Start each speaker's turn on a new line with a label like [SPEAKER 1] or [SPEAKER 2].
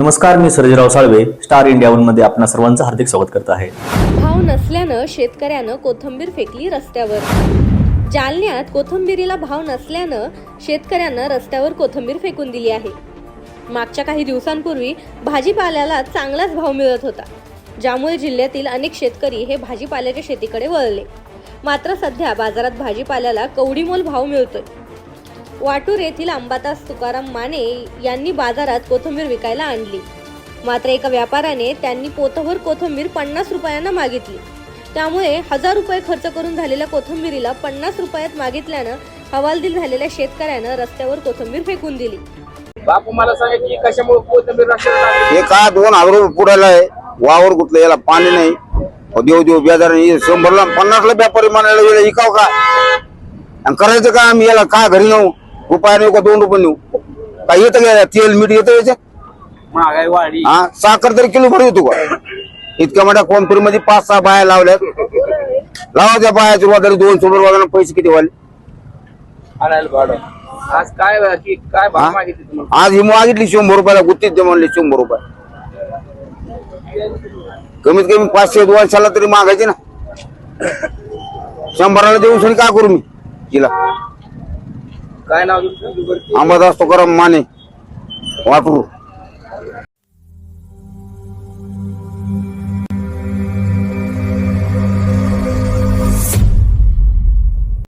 [SPEAKER 1] नमस्कार मी Sarjerao Salve star India वनमध्ये आपणा सर्वांचं हार्दिक स्वागत करत आहे.
[SPEAKER 2] भाव नसल्यानं शेतकऱ्यानं कोथंबीर फेकली रस्त्यावर. जालन्यात कोथंबीरीला भाव नसल्यानं शेतकऱ्यांना रस्त्यावर कोथंबीर फेकून दिली आहे. मागच्या काही दिवसांपूर्वी भाजीपाल्याला चांगलाच भाव मिळत होता ज्यामुळे जिल्ह्यातील अनेक शेतकरी हे भाजीपाल्याच्या शेतीकडे वळले. मात्र सध्या बाजारात भाजीपाल्याला कवडीमोल भाव मिळतोय. वाटूर येथील अंबादास तुकाराम माने यांनी बाजारात कोथिंबीर विकायला आणली. मात्र एका व्यापाऱ्याने त्यांनी पोतभर कोथिंबीर पन्नास रुपयांना मागितली. त्यामुळे हजार रुपये खर्च करून झालेल्या कोथिंबीरीला पन्नास रुपयात मागितल्यानं हवालदिल झालेल्या शेतकऱ्यानं रस्त्यावर कोथिंबीर फेकून दिली.
[SPEAKER 3] बापू मला सांगा की कशामुळे कोथिंबीर?
[SPEAKER 4] हे का दोन हजार रुपये आहे? वावर गुतलं याला पाणी नाही. देव देव बेजार नाही. शंभरला पन्नासला व्यापारी म्हणायला गेला इकाव का आणि करायचं का आम्ही याला का घरी नेऊ? रुपया नेऊ का दोन रुपये नेऊ. काय येतं का तेल मीठ येतं याच्यात
[SPEAKER 3] महागाई वाढली.
[SPEAKER 4] हा साखर तरी किलो भर येतो का इतक्या मोठ्या कोणतरी मध्ये पाच सहा बाया लावल्यात. लावा त्या रुपये तरी दोन शंभर वाजायला पैसे किती वाले
[SPEAKER 3] आणायला भाडं. आज काय की काय भाव
[SPEAKER 4] हा?
[SPEAKER 3] मागितले तुम्हाला
[SPEAKER 4] आज ही मागितली शंभर रुपयाला गुत्तीत दे म्हणले शंभर रुपये. कमीत कमी पाचशे वर्षाला तरी मागायचे ना. शंभराला देऊन सनी काय करू मी? तिला.
[SPEAKER 3] काय नाव तुमचं?
[SPEAKER 4] अंबादास तुकाराम माने वाटरू.